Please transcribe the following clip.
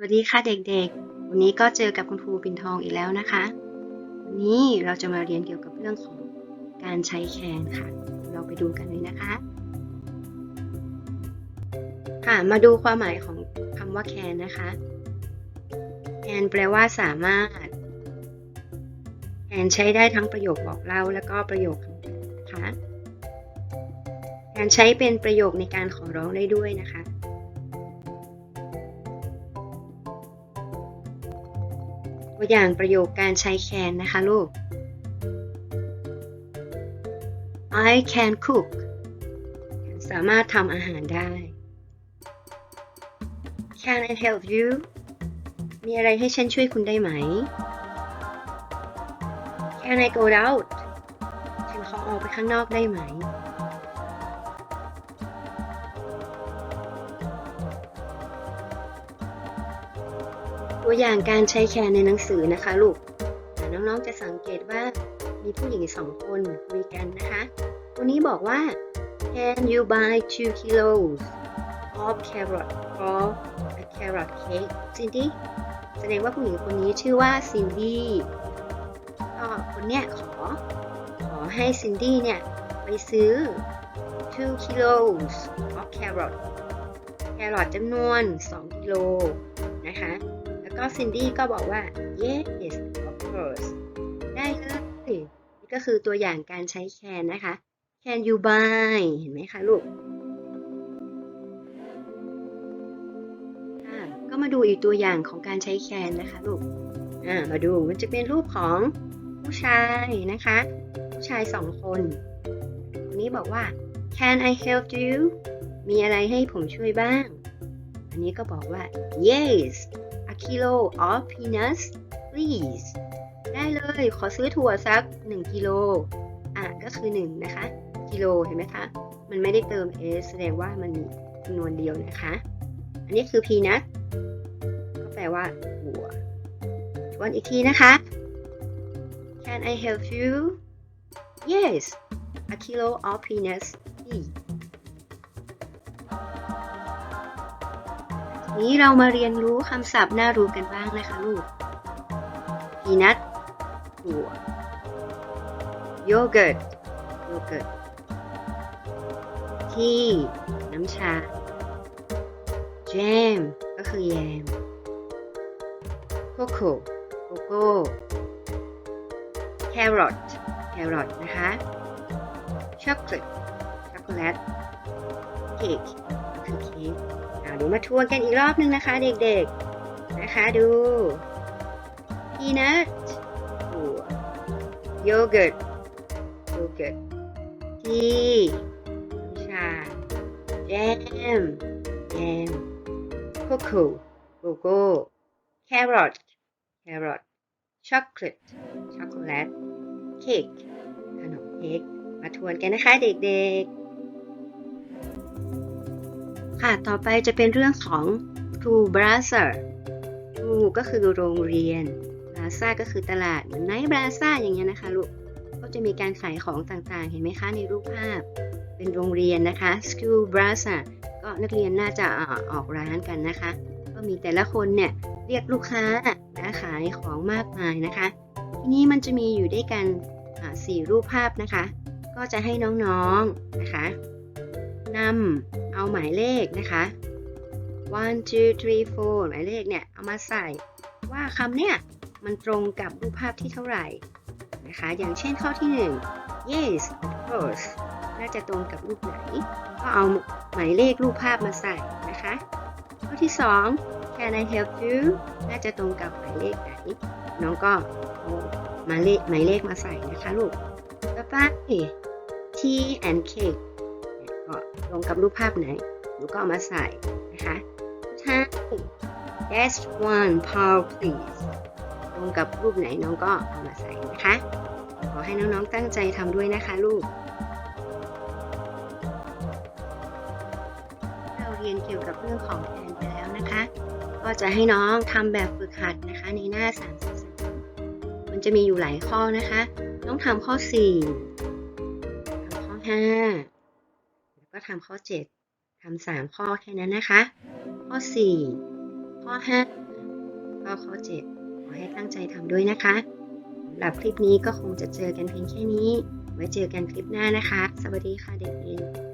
สวัสดีค่ะเด็กๆ วันนี้ก็เจอกับคุณครูปิ่นทองอีกแล้วนะคะ วันนี้เราจะมาเรียนเกี่ยวกับเรื่องของการใช้แคนค่ะ เราไปดูกันเลยนะคะ ค่ะ มาดูความหมายของคำว่าแคนนะคะ แคนแปลว่าสามารถ แคนใช้ได้ทั้งประโยคบอกเล่าและก็ประโยคคำถามนะคะ แคนใช้เป็นประโยคในการขอร้องได้ด้วยนะคะ ตัวอย่างประโยคการใช้ can นะคะลูก I can cook สามารถทำอาหารได้ Can I help you มีอะไรให้ฉันช่วยคุณได้ไหม Can I go out ฉันขอออกไปข้างนอกได้ไหม ตัวอย่างการใช้แคนในหนังสือนะคะลูกน้องๆจะสังเกตว่ามีผู้หญิงสองคนคุยกันนะคะตัวนี้บอกว่า Can you buy two kilos of carrot for a carrot cake Cindy แสดงว่าผู้หญิงคนนี้ชื่อว่าซินดี้ก็คนเนี้ยขอ ขอให้ซินดี้เนี่ยไปซื้อ two kilos of carrot แครอทจำนวน 2 กิโลนะคะ ก็ซินดี้ก็บอกว่า yes of course ได้เลยนี่ก็คือตัวอย่างการใช้ can นะคะ can you buy เห็นไหมคะลูกก็มาดูอีกตัวอย่างของการใช้ can นะคะลูกมาดูมันจะเป็นรูปของผู้ชายนะคะ ผู้ชายสองคนคนนี้บอกว่า can I help you มีอะไรให้ผมช่วยบ้าง อันนี้ก็บอกว่า yes kilo of peanuts please ได้เลย ขอซื้อถั่วสัก 1กิโล อะ ก็คือ 1 นะคะ กิโล เห็นไหมคะ มันไม่ได้เติม s แสดงว่ามันมีจำนวนเดียวนะคะ อันนี้คือ peanut ก็แปลว่าถั่วทวนอีกทีนะคะ Can I help you Yes a kilo of peanuts please นี้เรามาเรียนรู้คำศัพท์น่ารู้กันบ้างนะคะลูกพีนัทถั่วโยเกิร์ตโยเกิร์ตที่ น้ำชาแจมก็คือแยมโคโค่โกโก้แครอทแครอทนะคะช็อกโกแลตช็อกโกแลตเค้ก ก็คือเค้กอ่าเดี๋ยวมาทวนกันอีกรอบนึงนะคะ เด็กๆ นะคะดู peanut ถั่ว yogurt yogurt ทีน้ำชา jam jam cocoa cocoa carrot carrot chocolate chocolate cake ขนมเค้กมาทวนกันนะคะเด็กๆ ค่ะ ต่อไปจะเป็นเรื่องของ True Bazaar True ก็คือโรงเรียน Plaza ก็คือตลาด เหมือนไนท์บราซ่าอย่างเงี้ยนะคะลูก ก็จะมีการขายของต่างๆ เห็นไหมคะในรูปภาพ เป็นโรงเรียนนะคะ School Bazaar ก็นักเรียนน่าจะออกร้านกันนะคะ ก็มีแต่ละคนเนี่ยเรียกลูกค้านะขายของมากมายนะคะ ทีนี้มันจะมีอยู่ด้วยกันสี่รูปภาพนะคะ ก็จะให้น้องๆนะคะ นำเอาหมายเลขนะคะ one two three four หมายเลขเนี่ย เอามาใส่ว่าคำเนี่ย มันตรงกับรูปภาพที่เท่าไหร่นะคะ อย่างเช่นข้อที่ 1 yes of course น่าจะตรงกับรูปไหน ก็เอาหมายเลขรูปภาพมาใส่นะคะ ข้อที่ 2 can I help you น่าจะตรงกับหมายเลขไหน น้องก็เอาหมายเลขหมายเลขมาใส่นะคะลูก ต่อไป tea and cake ก็ตรงกับรูปภาพไหน หนูก็เอามาใส่นะคะใช่ dash one pound please ตรงกับรูปไหนน้องก็เอามาใส่นะคะ ขอให้น้องๆตั้งใจทำด้วยนะคะลูก เราเรียนเกี่ยวกับเรื่องของแทนไปแล้วนะคะ ก็จะให้น้องทำแบบฝึกหัดนะคะในหน้า33มันจะมีอยู่หลายข้อนะคะ น้องทำข้อ 4ทำข้อ 5 ก็ทำข้อ 7ทำา3ข้อแค่นั้นนะคะ ข้อ 4 ข้อ 5 ก็ข้อ 7 ขอให้ตั้งใจทำด้วยนะคะสำหรับคลิปนี้ก็คงจะเจอกันเพียงแค่นี้ ไว้เจอกันคลิปหน้านะคะ สวัสดีค่ะเด็กเอ็น